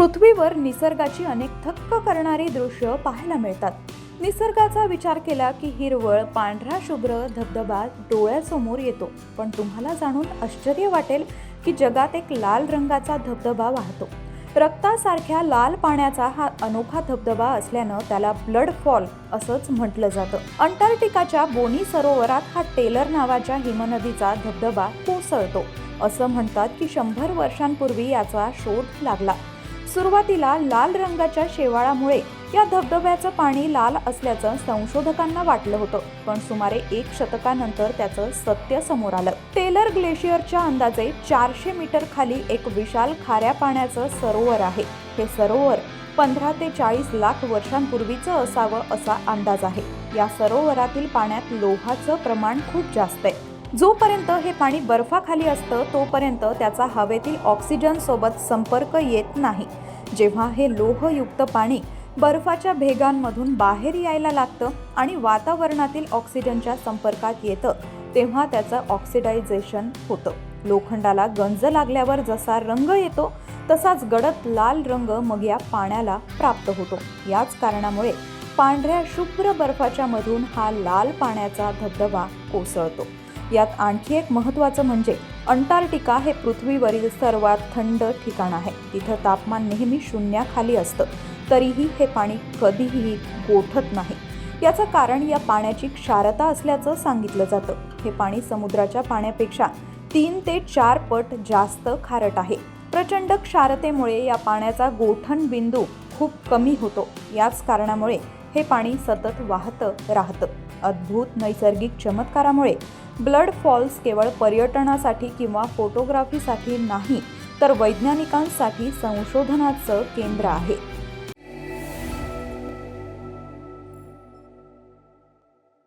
पृथ्वीवर निसर्गाची अनेक थक्क करणारी दृश्य पाहायला मिळतात. निसर्गाचा विचार केला की हिरवळ पांढरा शुभ्र धबधबा डोळ्यासमोर येतो. पण तुम्हाला जाणून आश्चर्य वाटेल की जगात एक लाल रंगाचा धबधबा वाहतो. रक्तासारख्या लाल पाण्याचा हा अनोखा धबधबा असल्यानं त्याला ब्लड फॉल असंच म्हटलं जातं. अंटार्क्टिकाच्या बोनी सरोवरात हा टेलर नावाच्या हिमनदीचा धबधबा कोसळतो. असं म्हणतात की शंभर वर्षांपूर्वी याचा शोध लागला. सुरुवातीला लाल रंगाच्या शेवाळामुळे या धबधब्याचं पाणी लाल असल्याचं संशोधकांना वाटलं होतं पण सुमारे एक शतकानंतर त्याचं सत्य समोर आलं. टेलर ग्लेशियरच्या अंदाजे चारशे मीटर खाली एक विशाल खाऱ्या पाण्याचं सरोवर आहे. हे सरोवर पंधरा ते चाळीस लाख वर्षांपूर्वीचं असावं असा अंदाज आहे. या सरोवरातील पाण्यात लोहाचं प्रमाण खूप जास्त आहे. जोपर्यंत हे पाणी बर्फाखाली असतं तोपर्यंत त्याचा हवेतील ऑक्सिजन सोबत संपर्क येत नाही. जेव्हा हे लोहयुक्त पाणी बर्फाच्या भेगांमधून बाहेर यायला लागतं आणि वातावरणातील ऑक्सिजनच्या संपर्कात येतं तेव्हा त्याचं ऑक्सिडायझेशन होतं. लोखंडाला गंज लागल्यावर जसा रंग येतो तसाच गडद लाल रंग मग या पाण्याला प्राप्त होतो. याच कारणामुळे पांढऱ्या शुभ्र बर्फाच्या मधून हा लाल पाण्याचा धबधबा कोसळतो. यात आणखी एक महत्त्वाचं म्हणजे अंटार्क्टिका हे पृथ्वीवरील सर्वात थंड ठिकाण आहे. तिथं तापमान नेहमी शून्याखाली असतं. तरीही हे पाणी कधीही गोठत नाही. याचं कारण या पाण्याची क्षारता असल्याचं सांगितलं जातं. हे पाणी समुद्राच्या पाण्यापेक्षा तीन ते चार पट जास्त खारट आहे. प्रचंड क्षारतेमुळे या पाण्याचा गोठण बिंदू खूप कमी होतो. याच कारणामुळे हे पाणी सतत वाहतं राहतं. अद्भुत नैसर्गिक चमत्कारामुळे. ब्लड फॉल्स केवळ पर्यटनासाठी किंवा फोटोग्राफीसाठी नाही तर वैज्ञानिकांसाठी संशोधनाचं केंद्र आहे.